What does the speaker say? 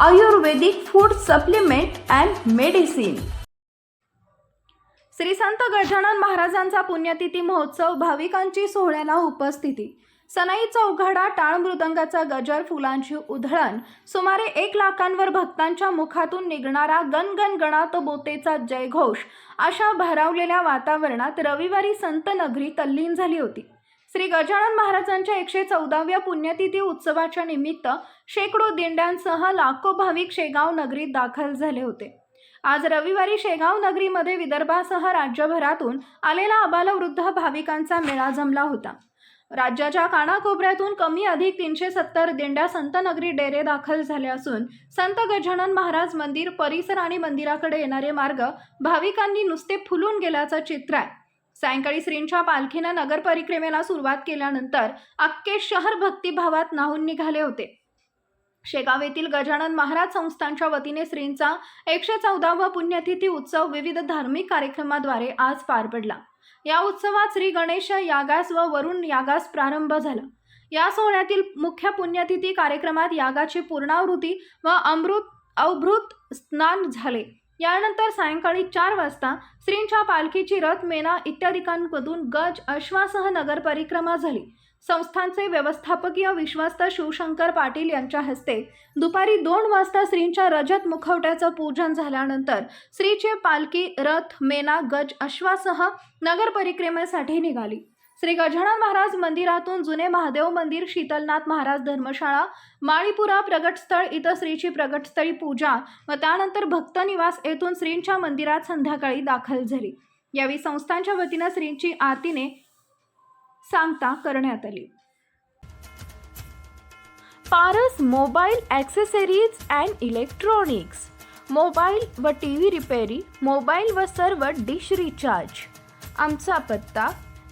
Ayurvedic food supplement and medicine. Shri Sant Gajanan महाराजांचा पुण्यतिथी महोत्सव भाविकांची सोहळ्याला उपस्थिती. सनाई चौघडा टाळ मृदंगाचा गजर फुलांची उधळण. सुमारे एक लाखांवर भक्तांच्या मुखातून निघणारा गनगन गणात बोतेचा जयघोष. अशा भरावलेल्या वातावरणात रविवारी संत नगरी तल्लीन झाली होती. श्री गजानन महाराजांच्या एकशे चौदाव्या पुण्यतिथी उत्सवाच्या निमित्त शेकडो दिंड्यांसह लाखो भाविक शेगाव नगरीत दाखल झाले होते. आज रविवारी शेगाव नगरीमध्ये विदर्भासह राज्यभरातून आलेला अबालवृद्ध भाविकांचा मेळा जमला होता. राज्याच्या कानाकोपऱ्यातून कमी अधिक तीनशे सत्तर दिंड्या संतनगरी डेरे दाखल झाले असून संत गजानन महाराज मंदिर परिसर आणि मंदिराकडे येणारे मार्ग भाविकांनी नुसते फुलून गेल्याचं चित्र आहे. सायंकाळी श्रींच्या पालखीनं नगर परिक्रमेला सुरुवात केल्यानंतर अख्खे शहर भक्तिभावात नाहून निघाले होते. शेगाव येथील गजानन महाराज संस्थांच्या वतीने श्रींचा एकशे चौदावा पुण्यतिथी उत्सव विविध धार्मिक कार्यक्रमाद्वारे आज पार पडला. या उत्सवात श्री गणेश यागास व वरुण यागास प्रारंभ झाला. या सोहळ्यातील मुख्य पुण्यतिथी कार्यक्रमात यागाची पूर्णावृत्ती व अमृत अवभृत स्नान झाले. यानंतर सायंकाळी चार वाजता श्रींच्या पालखीची रथ मेना इत्यादिकांमधून गज अश्वासह नगर परिक्रमा झाली. संस्थांचे व्यवस्थापकीय विश्वस्त शिवशंकर पाटील यांच्या हस्ते दुपारी दोन वाजता श्रींच्या रजत मुखवट्याचं पूजन झाल्यानंतर श्रीचे पालखी रथ मेना गज अश्वासह नगर परिक्रमेसाठी निघाली. श्री गजानन महाराज मंदिरातून जुने महादेव मंदिर शीतलनाथ महाराज धर्मशाळा माळीपुरा प्रगटस्थळ इथं श्रीची प्रगटस्थळी पूजा व त्यानंतर भक्त निवास येथून श्रींच्या मंदिरात संध्याकाळी दाखल झाली. यावेळी संस्थांच्या वतीनं श्रींची आरतीने सांगता करण्यात आली. Paras mobile accessories and electronics mobile व टी व्ही रिपेरी मोबाईल व सर्व डिश रिचार्ज. आमचा पत्ता